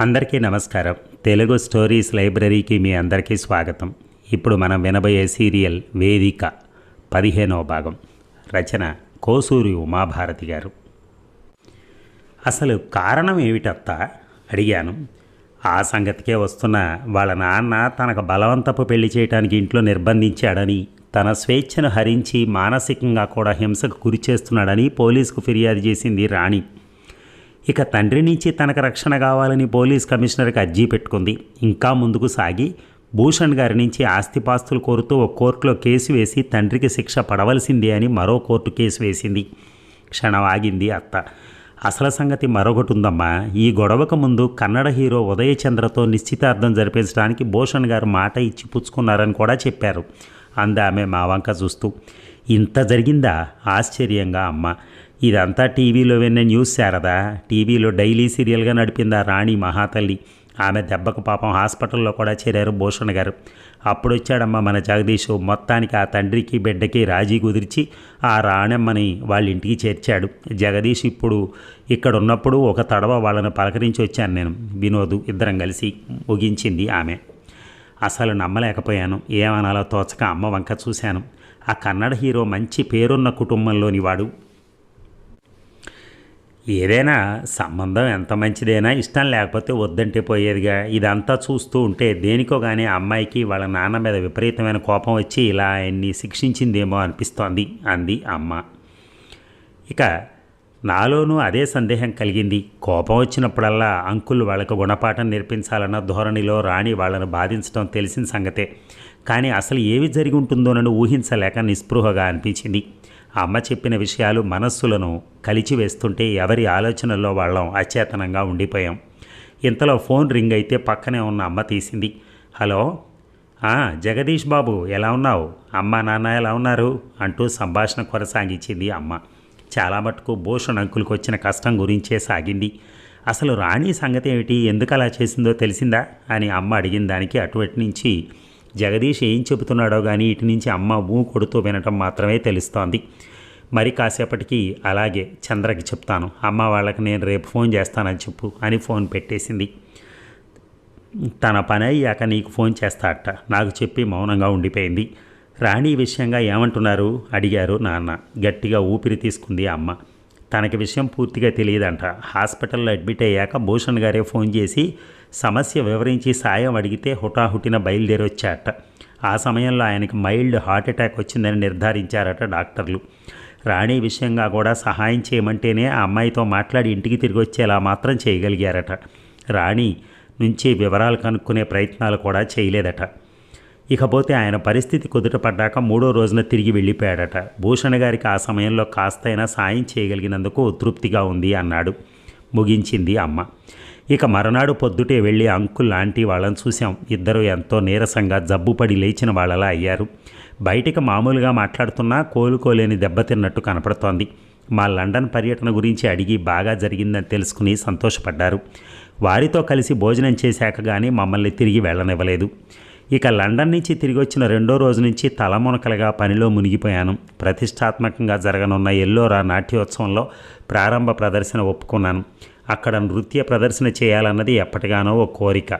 అందరికీ నమస్కారం. తెలుగు స్టోరీస్ లైబ్రరీకి మీ అందరికీ స్వాగతం. ఇప్పుడు మనం వినబోయే సీరియల్ వేదిక పదిహేనవ భాగం. రచన కోసూరి ఉమాభారతి గారు. అసలు కారణం ఏమిటత్తా? అడిగాను. ఆ సంగతికే వస్తున్న వాళ్ళ నాన్న తనకు బలవంతపు పెళ్ళి చేయడానికి ఇంట్లో నిర్బంధించాడని తన స్వేచ్ఛను హరించి మానసికంగా కూడా హింసకు గురి చేస్తున్నాడని పోలీసుకు ఫిర్యాదు చేసింది రాణి. ఇక తండ్రి నుంచి తనకు రక్షణ కావాలని పోలీస్ కమిషనర్కి అర్జీ పెట్టుకుంది. ఇంకా ముందుకు సాగి భూషణ్ గారి నుంచి ఆస్తిపాస్తులు కోరుతూ ఒక కోర్టులో కేసు వేసి తండ్రికి శిక్ష పడవలసిందే అని మరో కోర్టు కేసు వేసింది. క్షణం ఆగింది అత్త. అసలు సంగతి మరొకటి ఉందమ్మా. ఈ గొడవకు ముందు కన్నడ హీరో ఉదయచంద్రతో నిశ్చితార్థం జరిపించడానికి భూషణ్ గారు మాట ఇచ్చి పుచ్చుకున్నారని కూడా చెప్పారు. అంది ఆమె మా వంక చూస్తూ ఇంత జరిగిందా? ఆశ్చర్యంగా అమ్మ. ఇదంతా టీవీలో విన్న న్యూస్ శారదా. టీవీలో డైలీ సీరియల్గా నడిపిందా రాణి మహాతల్లి. ఆమె దెబ్బకు పాపం హాస్పిటల్లో కూడా చేరారు భూషణ్ గారు. అప్పుడు వచ్చాడమ్మ మన జగదీష్. మొత్తానికి ఆ తండ్రికి బిడ్డకి రాజీ కుదిర్చి ఆ రాణమ్మని వాళ్ళ ఇంటికి చేర్చాడు. జగదీష్ ఇప్పుడు ఇక్కడ ఉన్నప్పుడు ఒక తడవ వాళ్ళని పలకరించి వచ్చాను నేను. వినోదు ఇద్దరం కలిసి ముగించింది ఆమె. అసలు నమ్మలేకపోయాను. ఏమనాలో తోచక అమ్మ వంక చూశాను. ఆ కన్నడ హీరో మంచి పేరున్న కుటుంబంలోని వాడు. ఏదైనా సంబంధం ఎంత మంచిదైనా ఇష్టం లేకపోతే వద్దంటే పోయేదిగా. ఇదంతా చూస్తూ ఉంటే దేనికో కానీ అమ్మాయికి వాళ్ళ నాన్న మీద విపరీతమైన కోపం వచ్చి ఇలా ఆయన్ని శిక్షించిందేమో అనిపిస్తోంది అంది అమ్మ. ఇక నాలోనూ అదే సందేహం కలిగింది. కోపం వచ్చినప్పుడల్లా అంకుల్ వాళ్ళకు గుణపాఠం నేర్పించాలన్న ధోరణిలో రాణి వాళ్ళను బాధించడం తెలిసిన సంగతే. కానీ అసలు ఏవి జరిగి ఉంటుందోనని ఊహించలేక నిస్పృహగా అనిపించింది. అమ్మ చెప్పిన విషయాలు మనస్సులను కలిచివేస్తుంటే ఎవరి ఆలోచనల్లో వాళ్ళం అచేతనంగా ఉండిపోయాం. ఇంతలో ఫోన్ రింగ్ అయితే పక్కనే ఉన్న అమ్మ తీసింది. హలో జగదీష్ బాబు ఎలా ఉన్నావు? అమ్మ నాన్న ఎలా ఉన్నారు? అంటూ సంభాషణ కొనసాగించింది అమ్మ. చాలా మటుకు భూషణ్ అంకులకు వచ్చిన కష్టం గురించే సాగింది. అసలు రాణి సంగతి ఏమిటి? ఎందుకు అలా చేసిందో తెలిసిందా? అని అమ్మ అడిగిన దానికి అటువంటి నుంచి జగదీష్ ఏం చెబుతున్నాడో కానీ ఇటు నుంచి అమ్మ ఊ కొడుతూ వినటం మాత్రమే తెలుస్తోంది. మరి కాసేపటికి అలాగే చంద్రకి చెప్తాను. అమ్మ వాళ్ళకి నేను రేపు ఫోన్ చేస్తానని చెప్పు అని ఫోన్ పెట్టేసింది. తన పని అయ్యాక నీకు ఫోన్ చేస్తా అట్ట. నాకు చెప్పి మౌనంగా ఉండిపోయింది. రాణి విషయంగా ఏమంటున్నారు? అడిగారు నాన్న. గట్టిగా ఊపిరి తీసుకుంది అమ్మ. తనకి విషయం పూర్తిగా తెలియదంట. హాస్పిటల్లో అడ్మిట్ అయ్యాక భూషణ్ గారే ఫోన్ చేసి సమస్య వివరించి సాయం అడిగితే హుటాహుటిన బయలుదేరొచ్చాట ఆ సమయంలో ఆయనకి మైల్డ్ హార్ట్ అటాక్ వచ్చిందని నిర్ధారించారట డాక్టర్లు. రాణి విషయంగా కూడా సహాయం చేయమంటేనే ఆ అమ్మాయితో మాట్లాడి ఇంటికి తిరిగి వచ్చేలా మాత్రం చేయగలిగారట. రాణి నుంచి వివరాలు కనుక్కునే ప్రయత్నాలు కూడా చేయలేదట. ఇకపోతే ఆయన పరిస్థితి కుదుటపడ్డాక మూడో రోజున తిరిగి వెళ్ళిపోయాడట. భూషణ్ గారికి ఆ సమయంలో కాస్తైనా సాయం చేయగలిగినందుకు తృప్తిగా ఉంది అన్నాడు ముగించింది అమ్మ. ఇక మరునాడు పొద్దుటే వెళ్ళి అంకుల్ ఆంటీ వాళ్ళని చూశాం. ఇద్దరు ఎంతో నీరసంగా జబ్బుపడి లేచిన వాళ్ళలా అయ్యారు. బయటికి మామూలుగా మాట్లాడుతున్నా కోలుకోలేని దెబ్బతిన్నట్టు కనపడుతోంది. మా లండన్ పర్యటన గురించి అడిగి బాగా జరిగిందని తెలుసుకుని సంతోషపడ్డారు. వారితో కలిసి భోజనం చేశాక కానీ మమ్మల్ని తిరిగి వెళ్ళనివ్వలేదు. ఇక లండన్ నుంచి తిరిగి వచ్చిన రెండో రోజు నుంచి తలమునకలుగా పనిలో మునిగిపోయాను. ప్రతిష్టాత్మకంగా జరగనున్న ఎల్లోరా నాట్యోత్సవంలో ప్రారంభ ప్రదర్శన ఒప్పుకున్నాను. అక్కడ నృత్య ప్రదర్శన చేయాలన్నది ఎప్పటిగానో ఒక కోరిక.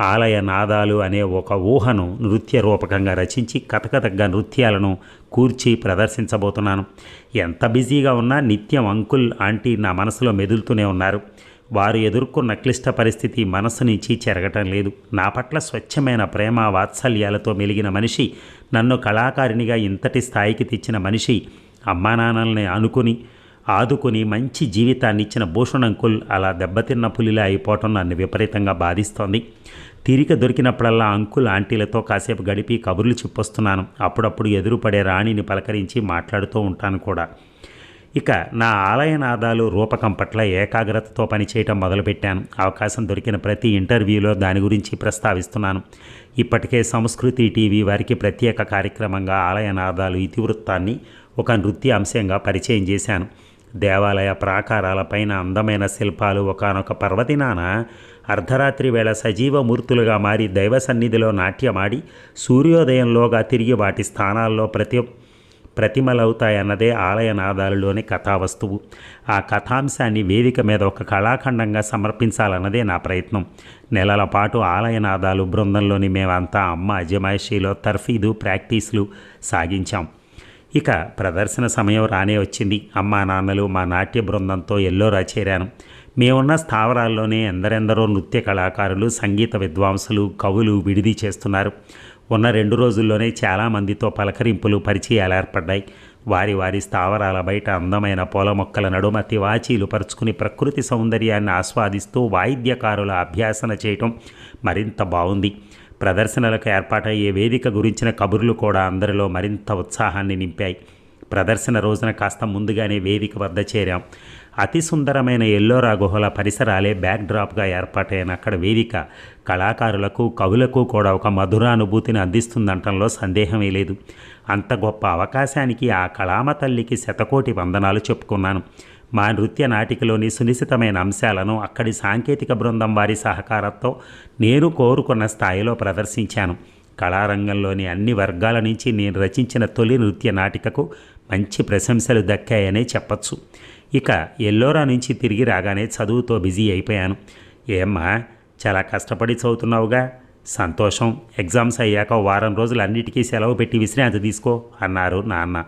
ఆలయ నాదాలు అనే ఒక ఊహను నృత్య రూపకంగా రచించి కథకథగా నృత్యాలను కూర్చి ప్రదర్శించబోతున్నాను. ఎంత బిజీగా ఉన్నా నిత్యం అంకుల్ ఆంటీ నా మనసులో మెదులుతూనే ఉన్నారు. వారు ఎదుర్కొన్న క్లిష్ట పరిస్థితి మనస్సు నుంచి చెరగటం లేదు. నా పట్ల స్వచ్ఛమైన ప్రేమ వాత్సల్యాలతో మెలిగిన మనిషి నన్ను కళాకారిణిగా ఇంతటి స్థాయికి తెచ్చిన మనిషి అమ్మానాన్నల్ని అనుకుని ఆదుకుని మంచి జీవితాన్ని ఇచ్చిన భూషణ్ అంకుల్ అలా దెబ్బతిన్న పులిలా అయిపోవటం నన్ను విపరీతంగా బాధిస్తోంది. తీరిక దొరికినప్పుడల్లా అంకుల్ ఆంటీలతో కాసేపు గడిపి కబుర్లు చెప్పొస్తున్నాను. అప్పుడప్పుడు ఎదురుపడే రాణిని పలకరించి మాట్లాడుతూ ఉంటాను కూడా. ఇక నా ఆలయనాదాలు రూపకం పట్ల ఏకాగ్రతతో పనిచేయటం మొదలుపెట్టాను. అవకాశం దొరికిన ప్రతి ఇంటర్వ్యూలో దాని గురించి ప్రస్తావిస్తున్నాను. ఇప్పటికే సంస్కృతి టీవీ వారికి ప్రత్యేక కార్యక్రమంగా ఆలయనాదాలు ఇతివృత్తాన్ని ఒక నృత్య అంశంగా పరిచయం చేశాను. దేవాలయ ప్రాకారాలపైన అందమైన శిల్పాలు ఒకనొక పర్వదినాన అర్ధరాత్రి వేళ సజీవ మూర్తులుగా మారి దైవ సన్నిధిలో నాట్యమాడి సూర్యోదయంలోగా తిరిగి వాటి స్థానాల్లో ప్రతి ప్రతిమలవుతాయన్నదే ఆలయ నాదాలలోని కథావస్తువు. ఆ కథాంశాన్ని వేదిక మీద ఒక కళాఖండంగా సమర్పించాలన్నదే నా ప్రయత్నం. నెలల పాటు ఆలయ నాదాలు బృందంలోని మేమంతా అమ్మ అజమాయిషీలో తర్ఫీదు ప్రాక్టీస్లు సాగించాం. ఇక ప్రదర్శన సమయం రానే వచ్చింది. అమ్మా నాన్నలు మా నాట్య బృందంతో ఎల్లోరా చేరాను మేమున్న స్థావరాల్లోనే ఎందరెందరో నృత్య కళాకారులు సంగీత విద్వాంసులు కవులు విడిది చేస్తున్నారు. ఉన్న రెండు రోజుల్లోనే చాలామందితో పలకరింపులు పరిచయాలు ఏర్పడ్డాయి. వారి వారి స్థావరాల బయట అందమైన పూల మొక్కల నడుమ తివాచీలు పరుచుకుని ప్రకృతి సౌందర్యాన్ని ఆస్వాదిస్తూ వాయిద్యకారుల అభ్యాసన చేయటం మరింత బాగుంది. ప్రదర్శనలకు ఏర్పాటయ్యే వేదిక గురించిన కబుర్లు కూడా అందరిలో మరింత ఉత్సాహాన్ని నింపాయి. ప్రదర్శన రోజున కాస్త ముందుగానే వేదిక వద్ద చేరాం. అతి సుందరమైన ఎల్లోరా గుహల పరిసరాలే బ్యాక్ డ్రాప్గా ఏర్పాటైన అక్కడ వేదిక. కళాకారులకు కవులకు కూడా ఒక మధురానుభూతిని అందిస్తుందంటంలో సందేహమే లేదు. అంత గొప్ప అవకాశానికి ఆ కళామ తల్లికి శతకోటి వందనాలు చెప్పుకున్నాను. మా నృత్య నాటికలోని సునిశ్చితమైన అంశాలను అక్కడి సాంకేతిక బృందం వారి సహకారంతో నేను కోరుకున్న స్థాయిలో ప్రదర్శించాను. కళారంగంలోని అన్ని వర్గాల నుంచి నేను రచించిన తొలి నృత్య నాటికకు మంచి ప్రశంసలు దక్కాయనే చెప్పచ్చు. ఇక ఎల్లోరా నుంచి తిరిగి రాగానే చదువుతో బిజీ అయిపోయాను. ఏమ్మా చాలా కష్టపడి చదువుతున్నావుగా? సంతోషం. ఎగ్జామ్స్ అయ్యాక వారం రోజులు అన్నిటికీ సెలవు పెట్టి విశ్రాంతి తీసుకో అన్నారు నాన్న.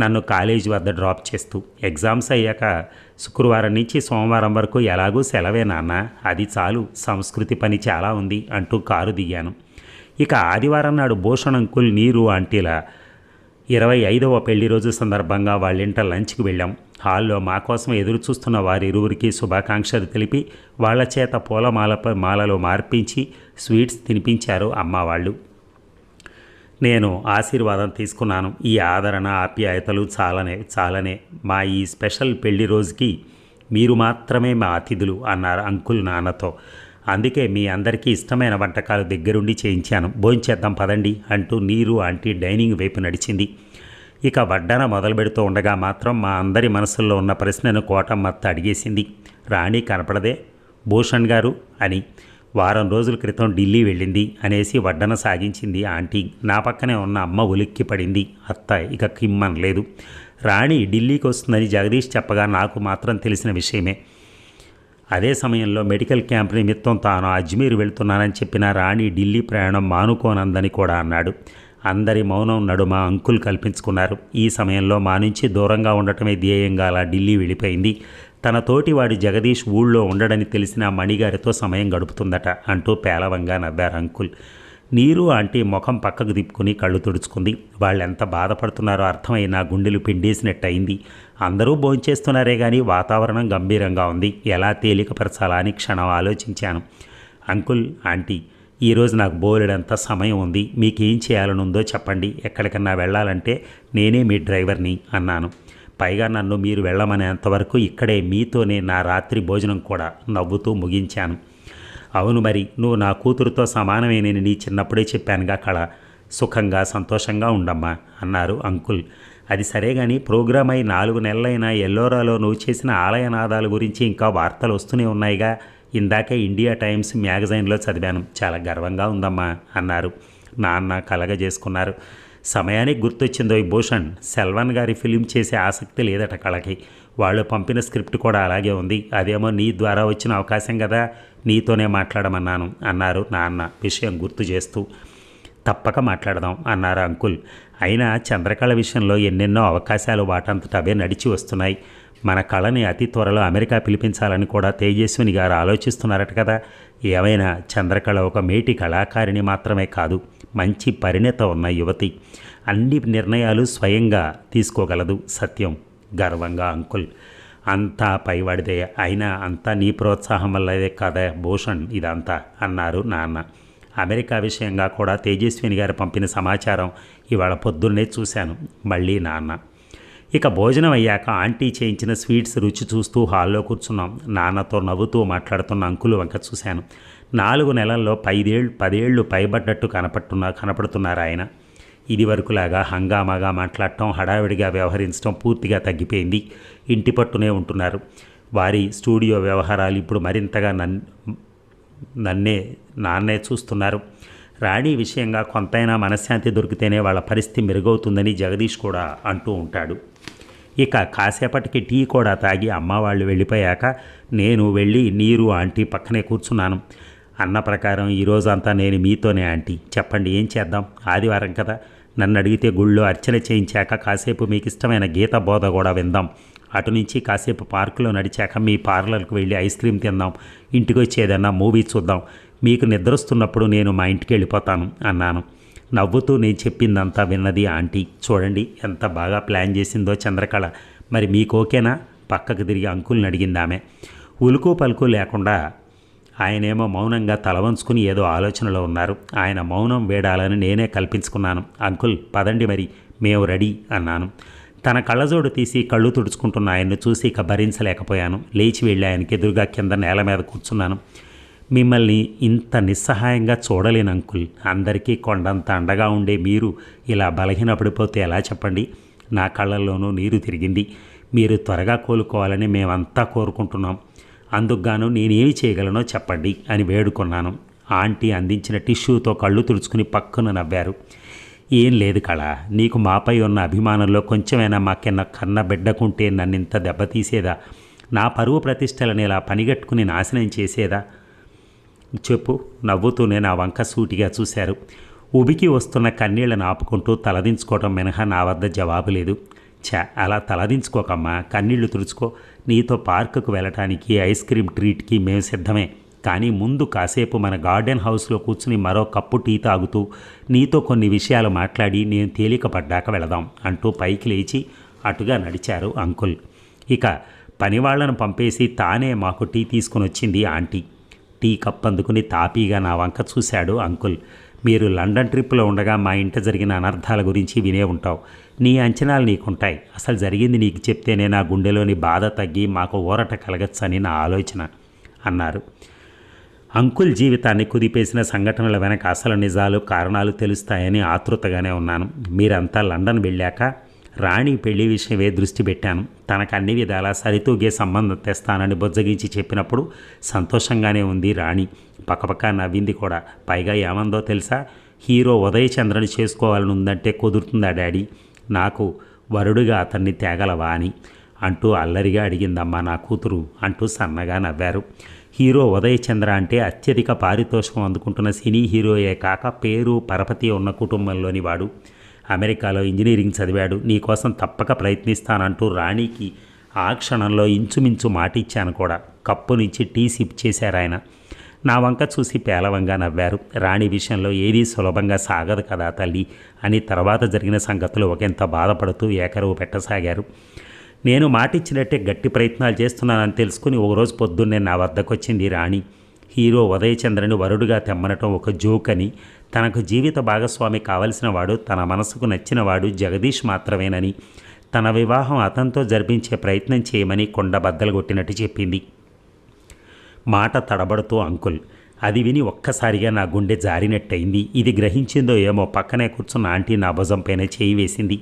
నన్ను కాలేజీ వద్ద డ్రాప్ చేస్తూ ఎగ్జామ్స్ అయ్యాక శుక్రవారం నుంచి సోమవారం వరకు ఎలాగూ సెలవే నాన్న. అది చాలు సంస్కృతి పని చాలా ఉంది అంటూ కారు దిగాను. ఇక ఆదివారం నాడు భూషణ్ అంకుల్ నీరు ఆంటీల ఇరవై ఐదవ పెళ్ళి రోజు సందర్భంగా వాళ్ళింట లంచ్కి వెళ్ళాం. హాల్లో మా కోసం ఎదురు చూస్తున్న వారిరువురికి శుభాకాంక్షలు తెలిపి వాళ్ళ చేత పూలమాలపై మాలలో మార్పించి స్వీట్స్ తినిపించారు అమ్మ వాళ్ళు. నేను ఆశీర్వాదం తీసుకున్నాను. ఈ ఆదరణ ఆప్యాయతలు చాలనే చాలనే. మా ఈ స్పెషల్ పెళ్ళి రోజుకి మీరు మాత్రమే మా అతిథులు అన్నారు అంకుల్ నాన్నతో. అందుకే మీ అందరికీ ఇష్టమైన వంటకాలు దగ్గరుండి చేయించాను. భోంచేద్దాం పదండి అంటూ నీరు ఆంటీ డైనింగ్ వైపు నడిచింది. ఇక వడ్డన మొదలు పెడుతూ ఉండగా మాత్రం మా అందరి మనసుల్లో ఉన్న ప్రశ్నను కోటమ్మత్త అడిగేసింది. రాణి కనపడదే? భూషణ్ గారు అని. వారం రోజుల క్రితం ఢిల్లీ వెళ్ళింది అనేసి వడ్డన సాగించింది ఆంటీ. నా పక్కనే ఉన్న అమ్మ ఉలిక్కి పడింది. అత్త ఇక కిమ్మనలేదు. రాణి ఢిల్లీకి వస్తుందని జగదీష్ చెప్పగా నాకు మాత్రం తెలిసిన విషయమే. అదే సమయంలో మెడికల్ క్యాంప్ నిమిత్తం తాను అజ్మీర్ వెళ్తున్నానని చెప్పిన రాణి ఢిల్లీ ప్రయాణం మానుకోనందని కూడా అన్నాడు. అందరి మౌనం నడుమ అంకుల్ కల్పించుకున్నారు. ఈ సమయంలో మా నుంచి దూరంగా ఉండటమే ధ్యేయంగా అలా ఢిల్లీ వెళ్ళిపోయింది. తన తోటివాడి జగదీష్ ఊళ్ళో ఉండడని తెలిసిన మణిగారితో సమయం గడుపుతుందట అంటూ పేలవంగా నవ్వారు అంకుల్. నీరు ఆంటీ ముఖం పక్కకు దిప్పుకుని కళ్ళు తుడుచుకుంది. వాళ్ళు ఎంత బాధపడుతున్నారో అర్థమై నా గుండెలు పిండేసినట్టు అయింది అందరూ భోంచేస్తున్నారే కానీ వాతావరణం గంభీరంగా ఉంది. ఎలా తేలికపరచాలా అని క్షణం ఆలోచించాను. అంకుల్ ఆంటీ ఈరోజు నాకు బోలెడంత సమయం ఉంది. మీకేం చేయాలనుందో చెప్పండి. ఎక్కడికన్నా వెళ్ళాలంటే నేనే మీ డ్రైవర్ని అన్నాను. పైగా నన్ను మీరు వెళ్ళమనేంతవరకు ఇక్కడే మీతోనే నా రాత్రి భోజనం కూడా నవ్వుతూ ముగించాను. అవును మరి నువ్వు నా కూతురుతో సమానమే నేను నీ చిన్నప్పుడే చెప్పానుగా కళ. సుఖంగా సంతోషంగా ఉండమ్మా అన్నారు అంకుల్. అది సరే కానీ ప్రోగ్రామ్ అయి నాలుగు నెలలైనా ఎల్లోరాలో నువ్వు చేసిన ఆలయనాదాల గురించి ఇంకా వార్తలు వస్తూనే ఉన్నాయిగా. ఇందాకే ఇండియా టైమ్స్ మ్యాగజైన్లో చదివాను. చాలా గర్వంగా ఉందమ్మా అన్నారు. నాన్న కలగజేసుకున్నారు. సమయానికి గుర్తొచ్చిందో ఈ భూషణ్. సెల్వన్ గారి ఫిలిం చేసే ఆసక్తి లేదట కళకి. వాళ్ళు పంపిన స్క్రిప్ట్ కూడా అలాగే ఉంది. అదేమో నీ ద్వారా వచ్చిన అవకాశం కదా. నీతోనే మాట్లాడమన్నాను అన్నారు నాన్న విషయం గుర్తు చేస్తూ. తప్పక మాట్లాడదాం అన్నారు అంకుల్. అయినా చంద్రకళ విషయంలో ఎన్నెన్నో అవకాశాలు వాటంతట అవే నడిచి వస్తున్నాయి. మన కళని అతి త్వరలో అమెరికా పిలిపించాలని కూడా తేజస్విని గారు ఆలోచిస్తున్నారట కదా. ఏమైనా చంద్రకళ ఒక మేటి కళాకారిణి మాత్రమే కాదు మంచి పరిణత ఉన్న యువతి. అన్ని నిర్ణయాలు స్వయంగా తీసుకోగలదు సత్యం. గర్వంగా అంకుల్. అంతా పైవాడిదే. అయినా అంతా నీ ప్రోత్సాహం వల్లదే కదా భూషణ్ ఇదంతా అన్నారు నాన్న. అమెరికా విషయంగా కూడా తేజస్విని గారు పంపిన సమాచారం ఇవాళ పొద్దున్నే చూశాను. మళ్ళీ నాన్న. ఇక భోజనం అయ్యాక ఆంటీ చేయించిన స్వీట్స్ రుచి చూస్తూ హాల్లో కూర్చున్నాం. నాన్నతో నవ్వుతూ మాట్లాడుతున్న అంకులు వంక చూశాను. నాలుగు నెలల్లో పైదేళ్ళు పదేళ్ళు పైబడ్డట్టు కనపడుతున్నా కనపడుతున్నారు ఆయన? ఇది వరకులాగా హంగామాగా మాట్లాడటం హడావిడిగా వ్యవహరించడం పూర్తిగా తగ్గిపోయింది. ఇంటి పట్టునే ఉంటున్నారు. వారి స్టూడియో వ్యవహారాలు ఇప్పుడు మరింతగా నన్ నన్నే నాన్నే చూస్తున్నారు. రాణి విషయంగా కొంతైనా మనశ్శాంతి దొరికితేనే వాళ్ళ పరిస్థితి మెరుగవుతుందని జగదీష్ కూడా అంటూ ఉంటాడు. ఇక కాసేపటికి టీ కూడా తాగి అమ్మ వాళ్ళు వెళ్ళిపోయాక నేను వెళ్ళి నీరు ఆంటీ పక్కనే కూర్చున్నాను. అన్న ప్రకారం ఈరోజంతా నేను మీతోనే ఆంటీ. చెప్పండి ఏం చేద్దాం? ఆదివారం కదా. నన్ను అడిగితే గుళ్ళో అర్చన చేయించాక కాసేపు మీకు ఇష్టమైన గీత బోధ కూడా విందాం. అటు నుంచి కాసేపు పార్కులో నడిచాక మీ పార్లర్కి వెళ్ళి ఐస్ క్రీమ్ తిందాం. ఇంటికి వచ్చి ఏదన్నా మూవీ చూద్దాం. మీకు నిద్రస్తున్నప్పుడు నేను మా ఇంటికి వెళ్ళిపోతాను అన్నాను. నవ్వుతూ నేను చెప్పిందంతా విన్నది ఆంటీ. చూడండి ఎంత బాగా ప్లాన్ చేసిందో చంద్రకళ. మరి మీకు ఓకేనా? పక్కకు తిరిగి అంకుల్ని అడిగింది ఆమె. ఉలుకు పలుకు లేకుండా ఆయనేమో మౌనంగా తలవంచుకుని ఏదో ఆలోచనలో ఉన్నారు. ఆయన మౌనం వేడాలని నేనే కల్పించుకున్నాను. అంకుల్ పదండి మరి. మేము రెడీ అన్నాను. తన కళ్ళజోడు తీసి కళ్ళు తుడుచుకుంటున్న ఆయన్ను చూసి ఇక భరించలేకపోయాను. లేచి వెళ్ళి ఆయనకి ఎదురుగా కింద నేల మీద కూర్చున్నాను. మిమ్మల్ని ఇంత నిస్సహాయంగా చూడలేను అంకుల్. అందరికీ కొండంత అండగా ఉండే మీరు ఇలా బలహీనపడిపోతే ఎలా చెప్పండి? నా కళ్ళల్లోనూ నీరు తిరిగింది. మీరు త్వరగా కోలుకోవాలని మేమంతా కోరుకుంటున్నాం. అందుకుగాను నేనేమి చేయగలనో చెప్పండి అని వేడుకున్నాను. ఆంటీ అందించిన టిష్యూతో కళ్ళు తుడుచుకుని పక్కన నవ్వారు. ఏం లేదు కళ నీకు మాపై ఉన్న అభిమానంలో కొంచెమైనా మాకెన్న కన్న బిడ్డకుంటే నన్నింత దెబ్బతీసేదా? నా పరువు ప్రతిష్టలని ఇలా పనిగట్టుకుని నాశనం చేసేదా? చెప్పు నవ్వుతూనే నా వంక సూటిగా చూశారు. ఉబికి వస్తున్న కన్నీళ్ళను ఆపుకుంటూ తలదించుకోవడం మినహా నా వద్ద జవాబు లేదు. ఛా అలా తలదించుకోకమ్మా కన్నీళ్ళు తుడుచుకో. నీతో పార్కుకు వెళ్ళటానికి ఐస్ క్రీమ్ ట్రీట్కి మేము సిద్ధమే. కానీ ముందు కాసేపు మన గార్డెన్ హౌస్లో కూర్చుని మరో కప్పు టీ తాగుతూ నీతో కొన్ని విషయాలు మాట్లాడి నేను తేలిక పడ్డాక వెళదాం అంటూ పైకి లేచి అటుగా నడిచారు అంకుల్. ఇక పనివాళ్ళను పంపేసి తానే మాకు టీ తీసుకుని వచ్చింది ఆంటీ. టీ కప్ అందుకుని తాపీగా నా వంక చూశాడు అంకుల్. మీరు లండన్ ట్రిప్లో ఉండగా మా ఇంట జరిగిన అనర్థాల గురించి వినే ఉంటావు. నీ అంచనాలు నీకుంటాయి. అసలు జరిగింది నీకు చెప్తేనే నా గుండెలోని బాధ తగ్గి మాకు ఊరట కలగచ్చని నా ఆలోచన అన్నారు. అంకుల్ జీవితాన్ని కుదిపేసిన సంఘటనల వెనక అసలు నిజాలు కారణాలు తెలుస్తాయని ఆతృతగానే ఉన్నాను. మీరంతా లండన్ వెళ్ళాక రాణి పెళ్ళి విషయమే దృష్టి పెట్టాను. తనకు అన్ని విధాలా సరితూగే సంబంధం తెస్తానని బుజ్జగించి చెప్పినప్పుడు సంతోషంగానే ఉంది రాణి. పక్కపక్క నవ్వింది కూడా. పైగా ఏమందో తెలుసా? హీరో ఉదయచంద్రని చేసుకోవాలని ఉందంటే కుదురుతుందా డాడీ? నాకు వరుడుగా అతన్ని తేగలవా అని అంటూ అల్లరిగా అడిగిందమ్మా నా కూతురు అంటూ సన్నగా నవ్వారు. హీరో ఉదయ్ చంద్ర అంటే అత్యధిక పారితోషికం అందుకుంటున్న సినీ హీరోయే కాక పేరు పరపతి ఉన్న కుటుంబంలోని వాడు. అమెరికాలో ఇంజనీరింగ్ చదివాడు. నీకోసం తప్పక ప్రయత్నిస్తానంటూ రాణికి ఆ క్షణంలో ఇంచుమించు మాటిచ్చాను కూడా. కప్పు నుంచి టీ సిప్ చేశారు ఆయన. నా వంక చూసి పేలవంగా నవ్వారు. రాణి విషయంలో ఏదీ సులభంగా సాగదు కదా తల్లి అని తర్వాత జరిగిన సంగతులు ఒకంత బాధపడుతూ ఏకరువు పెట్టసాగారు. నేను మాటిచ్చినట్టే గట్టి ప్రయత్నాలు చేస్తున్నానని తెలుసుకుని ఒకరోజు రోజు పొద్దున్నే నా వద్దకు వచ్చింది రాణి. హీరో ఉదయచంద్రని వరుడుగా తెమ్మనటం ఒక జోక్ అని తనకు జీవిత భాగస్వామి కావలసిన వాడు తన మనసుకు నచ్చినవాడు జగదీష్ మాత్రమేనని తన వివాహం అతనితో జరిపించే ప్రయత్నం చేయమని కొండ బద్దలు కొట్టినట్టు చెప్పింది. మాట తడబడుతూ అంకుల్ అది విని ఒక్కసారిగా నా గుండె జారినట్టయింది. ఇది గ్రహించిందో ఏమో పక్కనే కూర్చున్న ఆంటీ నా భుజంపైన చేయి వేసింది.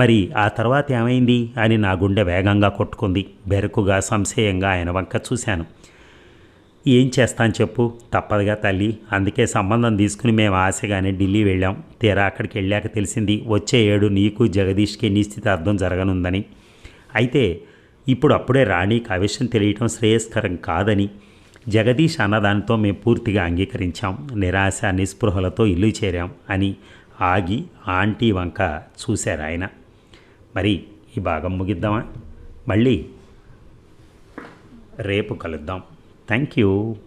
మరి ఆ తర్వాత ఏమైంది? అని నా గుండె వేగంగా కొట్టుకుంది. బెరుకుగా సంశయంగా ఆయన వంక చూశాను. ఏం చేస్తాను చెప్పు? తప్పదుగా తల్లి. అందుకే సంబంధం తీసుకుని మేము ఆశగానే ఢిల్లీ వెళ్ళాం. తీరా అక్కడికి వెళ్ళాక తెలిసింది వచ్చే ఏడు నీకు జగదీష్కి నిశ్చితార్థం జరగనుందని. అయితే ఇప్పుడు అప్పుడే రాణికి ఆ విషయం తెలియటం శ్రేయస్కరం కాదని జగదీష్ అన్నదానితో మేము పూర్తిగా అంగీకరించాం. నిరాశ నిస్పృహలతో ఇల్లు చేరాం అని ఆగి ఆంటీ వంక చూశారు ఆయన. మరి ఈ భాగం ముగిద్దామా? మళ్ళీ రేపు కలుద్దాం. Thank you.